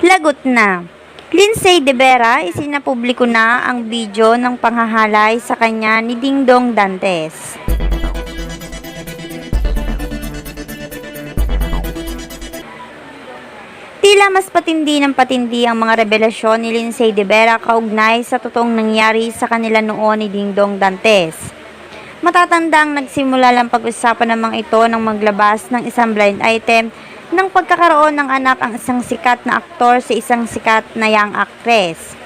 Lagot na. Lindsay De Vera, isinapubliko na ang video ng panghahalay sa kanya ni Dingdong Dantes. Tila mas patindi ng patindi ang mga revelasyon ni Lindsay De Vera kaugnay sa totoong nangyari sa kanila noon ni Dingdong Dantes. Matatandang nagsimula lang pag-usapan ng mga ito nang maglabas ng isang blind item ng pagkakaroon ng anak ang isang sikat na aktor sa isang sikat na young actress.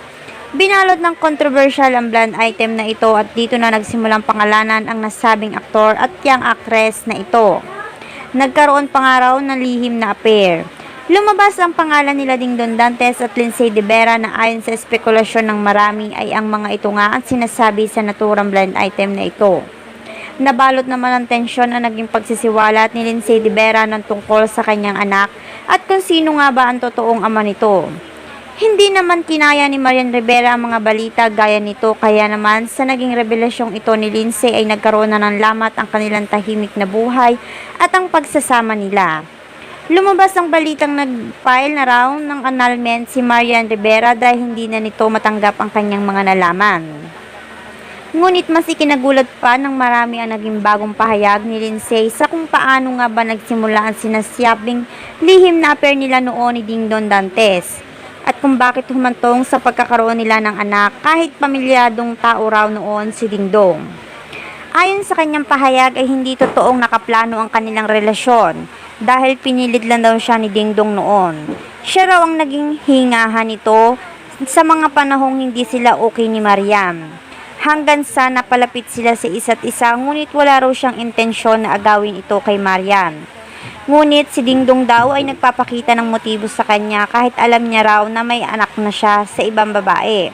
Binalot ng controversial ang blind item na ito at dito na nagsimulang pangalanan ang nasabing aktor at young actress na ito. Nagkaroon pa nga raw ng lihim na affair. Lumabas ang pangalan nila Ding Don Dantes at Lindsay De Vera na ayon sa espekulasyon ng marami ay ang mga ito nga ang sinasabi sa naturang blind item na ito. Nabalot naman ng tensyon ang naging pagsisiwalat ni Lindsay De Vera ng tungkol sa kanyang anak at kung sino nga ba ang totoong ama nito. Hindi naman kinaya ni Marian Rivera ang mga balita gaya nito kaya naman sa naging revelasyong ito ni Lindsay ay nagkaroon na ng lamat ang kanilang tahimik na buhay at ang pagsasama nila. Lumabas ang balitang nag-file na raw ng annulment si Marian Rivera dahil hindi na nito matanggap ang kanyang mga nalaman. Ngunit mas ikinagulat pa ng marami ang naging bagong pahayag ni Lindsay sa kung paano nga ba nagsimula ang sinasyabing lihim na affair nila noon ni Dingdon Dantes at kung bakit humantong sa pagkakaroon nila ng anak kahit pamilyadong tao raw noon si Dingdong. Ayon sa kanyang pahayag ay hindi totoong nakaplano ang kanilang relasyon dahil pinilit lang daw siya ni Dingdong noon. Siya raw ang naging hingahan nito sa mga panahong hindi sila okay ni Mariam. Hanggang sa napalapit sila sa isa't isa ngunit wala raw siyang intensyon na agawin ito kay Marian. Ngunit si Dingdong daw ay nagpapakita ng motibo sa kanya kahit alam niya raw na may anak na siya sa ibang babae.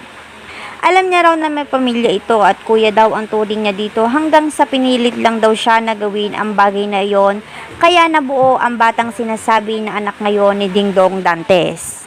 Alam niya raw na may pamilya ito at kuya daw ang turing niya dito hanggang sa pinilit lang daw siya na gawin ang bagay na iyon kaya nabuo ang batang sinasabi na anak ngayon ni Dingdong Dantes.